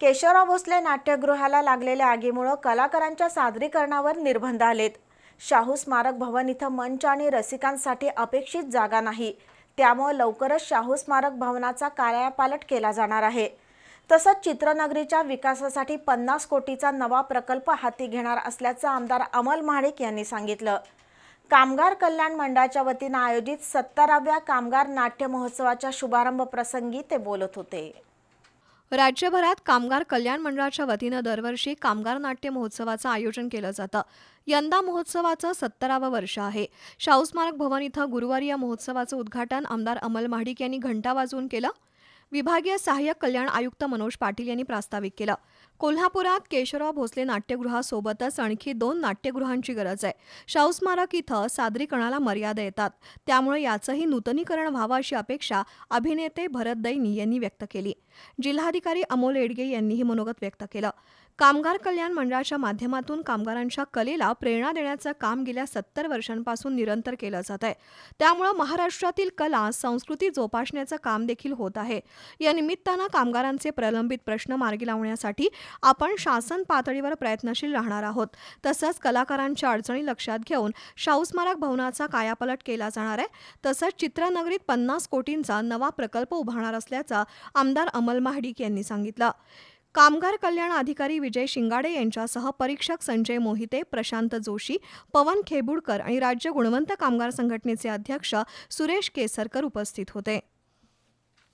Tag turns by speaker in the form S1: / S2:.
S1: केशवराव भोसले नाट्यगृहाला लागलेल्या आगीमुळं कलाकारांच्या सादरीकरणावर निर्बंध आलेत. शाहू स्मारक भवन इथं मंच आणि रसिकांसाठी अपेक्षित जागा नाही. त्यामुळं लवकरच शाहू स्मारक भवनाचा कायापालट केला जाणार आहे. तसंच चित्रनगरीच्या विकासासाठी पन्नास कोटीचा नवा प्रकल्प हाती घेणार असल्याचं आमदार अमल महाडिक यांनी सांगितलं. कामगार कल्याण मंडळाच्या वतीनं आयोजित सत्तराव्या कामगार नाट्य महोत्सवाच्या शुभारंभ प्रसंगी ते बोलत होते.
S2: राज्यभरात कामगार कल्याण मंडळाच्या वतीनं दरवर्षी कामगार नाट्य महोत्सवाचं आयोजन केलं जातं. यंदा महोत्सवाचं सत्तरावं वर्ष आहे. शाहू स्मारक भवन इथं गुरुवारी या महोत्सवाचं उद्घाटन आमदार अमल महाडिक यांनी घंटा वाजवून केलं. विभागीय सहाय्यक कल्याण आयुक्त मनोज पाटील यांनी प्रास्ताविक केलं. कोल्हापुरात केशवराव भोसले नाट्यगृहासोबतच आणखी दोन नाट्यगृहांची गरज आहे. शाहू स्मारक इथं सादरीकरणाला मर्यादा येतात. त्यामुळे याचंही नूतनीकरण व्हावं अशी अपेक्षा अभिनेते भरत दैनी यांनी व्यक्त केली. जिल्हाधिकारी अमोल एडगे यांनीही मनोगत व्यक्त केलं. कामगार कल्याण मंडळाच्या माध्यमातून कामगारांच्या कलेला प्रेरणा देण्याचं काम गेल्या सत्तर वर्षांपासून निरंतर केलं जात आहे. त्यामुळं महाराष्ट्रातील कला संस्कृती जोपासण्याचं काम देखील होत आहे. या निमित्तानं कामगारांचे प्रलंबित प्रश्न मार्गी लावण्यासाठी आपण शासन पातळीवर प्रयत्नशील राहणार आहोत. तसंच कलाकारांच्या अडचणी लक्षात घेऊन शाहू स्मारक भवनाचा कायापलट केला जाणार आहे. तसंच चित्रनगरीत पन्नास कोटींचा नवा प्रकल्प उभारणार असल्याचा आमदार अमल महाडिक यांनी सांगितलं. कामगार कल्याण अधिकारी विजय शिंगाडे यांच्यासह परीक्षक संजय मोहिते प्रशांत जोशी पवन खेबुडकर आणि राज्य गुणवंत कामगार संघटनेचे अध्यक्ष सुरेश केसरकर उपस्थित होते.